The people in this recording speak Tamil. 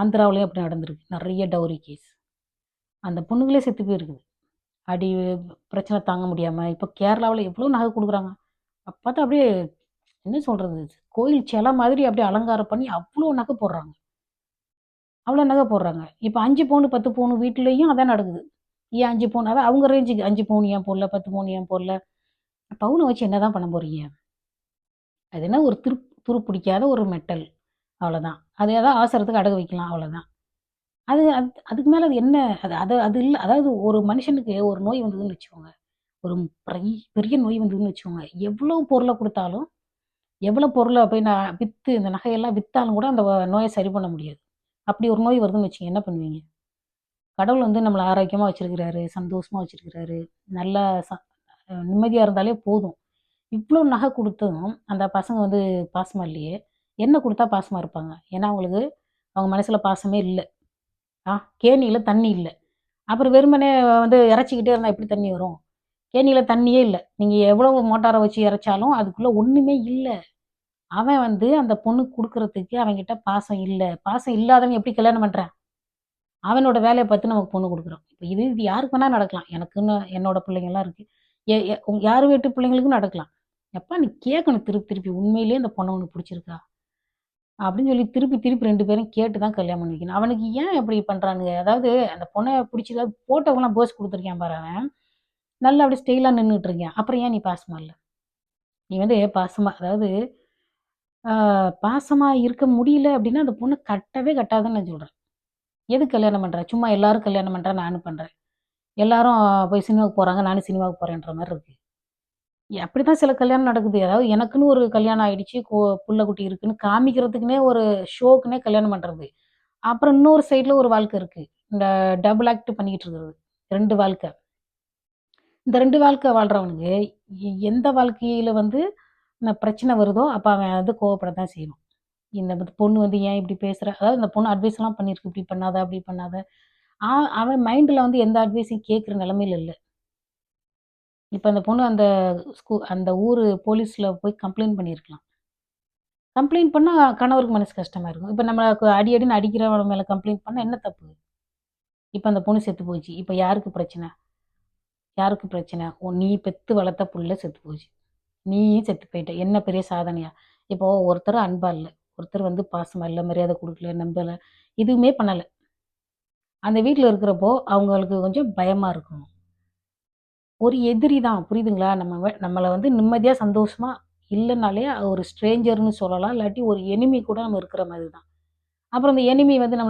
ஆந்திராவிலையும் அப்படி நடந்திருக்கு. நிறைய டவுரி கேஸ் அந்த பொண்ணுங்களே செத்து போயிருக்குது. அடி பிரச்சனை தாங்க முடியாமல் இப்போ கேரளாவில் எவ்வளோ நகை கொடுக்குறாங்க. அப்ப பார்த்தா அப்படியே என்ன சொல்கிறது கோயில் சிலை மாதிரி அப்படியே அலங்காரம் பண்ணி அவ்வளோ நகை போடுறாங்க. அவ்வளோ நகை போடுறாங்க. இப்போ அஞ்சு பவுன் பத்து பவுன் வீட்லேயும் அதான் நடக்குது. ஏன் அஞ்சு பவுன்? அதான் அவங்க ரேஞ்சுக்கு அஞ்சு பவுன் ஏன் போடல? பத்து பவுன் ஏன் போடல? பவுனை வச்சு என்ன தான் பண்ண போகிறீங்க அது என்ன ஒரு திரு துரு பிடிக்காத ஒரு மெட்டல். அவ்வளோதான் அது ஏதாவது அவசரத்துக்கு அடகு வைக்கலாம் அவ்வளோதான் அது அது அதுக்கு மேலே அது என்ன அது அது அது இல்லை அதாவது ஒரு மனுஷனுக்கு ஒரு நோய் வந்ததுன்னு வச்சுக்கோங்க. ஒரு பெரிய பெரிய நோய் வந்ததுன்னு வச்சுக்கோங்க. எவ்வளோ பொருளை கொடுத்தாலும் எவ்வளோ பொருளை போய் நான் விற்று இந்த நகையெல்லாம் விற்றாலும் கூட அந்த நோயை சரி பண்ண முடியாது. அப்படி ஒரு நோய் வருதுன்னு வச்சுங்க என்ன பண்ணுவீங்க? கடவுள் வந்து நம்மளை ஆரோக்கியமாக வச்சுருக்கிறாரு சந்தோஷமாக வச்சுருக்கிறாரு நல்லா ச நிம்மதியாக இருந்தாலே போதும். இவ்வளோ நகை கொடுத்ததும் அந்த பசங்க வந்து பாசமாக இல்லையே. என்ன கொடுத்தா பாசமாக இருப்பாங்க? ஏன்னா அவங்களுக்கு அவங்க மனசில் பாசமே இல்லை. ஆ கேணியில் தண்ணி இல்லை. அப்புறம் வெறுமனே வந்து இறச்சிக்கிட்டே இருந்தால் எப்படி தண்ணி வரும்? கேணியில் தண்ணியே இல்லை. நீங்கள் எவ்வளோ மோட்டாரை வச்சு இறைச்சாலும் அதுக்குள்ளே ஒன்றுமே இல்லை. அவன் வந்து அந்த பொண்ணு கொடுக்கறதுக்கு அவன்கிட்ட பாசம் இல்லை. பாசம் இல்லாதவன் எப்படி கல்யாணம் பண்ணுறான் அவனோட வேலையை பார்த்து நமக்கு பொண்ணு கொடுக்குறோம். இப்போ இது இது யாருக்கு வேணால் நடக்கலாம். எனக்குன்னு என்னோட பிள்ளைங்கள்லாம் இருக்குது ஏ யார் வீட்டு பிள்ளைங்களுக்கும் நடக்கலாம். எப்பா நீ கேட்கணும் திருப்பி திருப்பி. உண்மையிலேயே அந்த பொண்ணை ஒன்று பிடிச்சிருக்கா? அப்படின்னு சொல்லி திருப்பி திருப்பி ரெண்டு பேரும் கேட்டு தான் கல்யாணம் பண்ணி வைக்கணும் அவனுக்கு ஏன் இப்படி பண்ணுறானுங்க அதாவது அந்த பொண்ணை பிடிச்சி ஏதாவது போட்டோக்கெல்லாம் போஸ் கொடுத்துருக்கேன் பாரு அவன். நல்லா அப்படியே ஸ்டைலாக நின்றுட்டு இருக்கேன். அப்புறம் ஏன் நீ பாசமா இல்லை? நீ வந்து பாசமா அதாவது பாசமாக இருக்க முடியல அப்படின்னா அந்த பொண்ணு கட்டவே கட்டாதுன்னு நான் சொல்கிறேன் எதுக்கு கல்யாணம் பண்ணுற சும்மா எல்லாரும் கல்யாணம் பண்ணுறேன் நானும் பண்ணுறேன் எல்லாரும் போய் சினிமாவுக்கு போகிறாங்க நானும் சினிமாவுக்கு போகிறேன்ற மாதிரி இருக்குது அப்படி தான் சில கல்யாணம் நடக்குது. அதாவது எனக்குன்னு ஒரு கல்யாணம் ஆயிடுச்சு கோ புள்ள குட்டி இருக்குன்னு காமிக்கிறதுக்குனே ஒரு ஷோக்குனே கல்யாணம் பண்ணுறது அப்புறம் இன்னொரு சைடில் ஒரு வாழ்க்கை இருக்குது இந்த டபுள் ஆக்ட் பண்ணிக்கிட்டு இருக்கிறது. ரெண்டு வாழ்க்கை. இந்த ரெண்டு வாழ்க்கை வாழ்கிறவனுக்கு எந்த வாழ்க்கையில் வந்து நான் பிரச்சனை வருதோ அப்போ அவன் வந்து கோவப்பட தான் செய்யணும். இந்த பொண்ணு வந்து ஏன் இப்படி பேசுகிற அதாவது இந்த பொண்ணு அட்வைஸ்லாம் பண்ணியிருக்கு. இப்படி பண்ணாத அப்படி பண்ணாத. அவன் மைண்டில் வந்து எந்த அட்வைஸையும் கேட்குற நிலமையில இல்லை. இப்போ அந்த பொண்ணு அந்த ஸ்கூ அந்த ஊர் போலீஸில் போய் கம்ப்ளைண்ட் பண்ணியிருக்கலாம் கம்ப்ளைண்ட் பண்ணால் கணவருக்கு மனசு கஷ்டமாக இருக்கும். இப்போ நம்மளுக்கு அடி அடின்னு அடிக்கிறவங்க மேலே கம்ப்ளைண்ட் பண்ணால் என்ன தப்பு? இப்போ அந்த பொண்ணு செத்து போச்சு. இப்போ யாருக்கு பிரச்சனை? யாருக்கு பிரச்சனை? நீ பெத்து வளர்த்த புள்ள செத்து போச்சு. நீயும் செத்து போயிட்ட. என்ன பெரிய சாதனையா? இப்போ ஒருத்தர் அன்பா இல்லை. ஒருத்தர் வந்து பாசமா இல்லை மரியாதை கொடுக்கல நம்பலை. எதுவுமே பண்ணலை. அந்த வீட்டில் இருக்கிறப்போ அவங்களுக்கு கொஞ்சம் பயமாக இருக்கும். ஒரு எதிரி தான் புரியுதுங்களா? நம்ம நம்மளை வந்து நிம்மதியாக சந்தோஷமாக இல்லைனாலே ஒரு ஸ்ட்ரேஞ்சர்னு சொல்லலாம். இல்லாட்டி ஒரு எனிமி கூட நம்ம இருக்கிற மாதிரி தான். அப்புறம் அந்த எனிமி வந்து நம்ம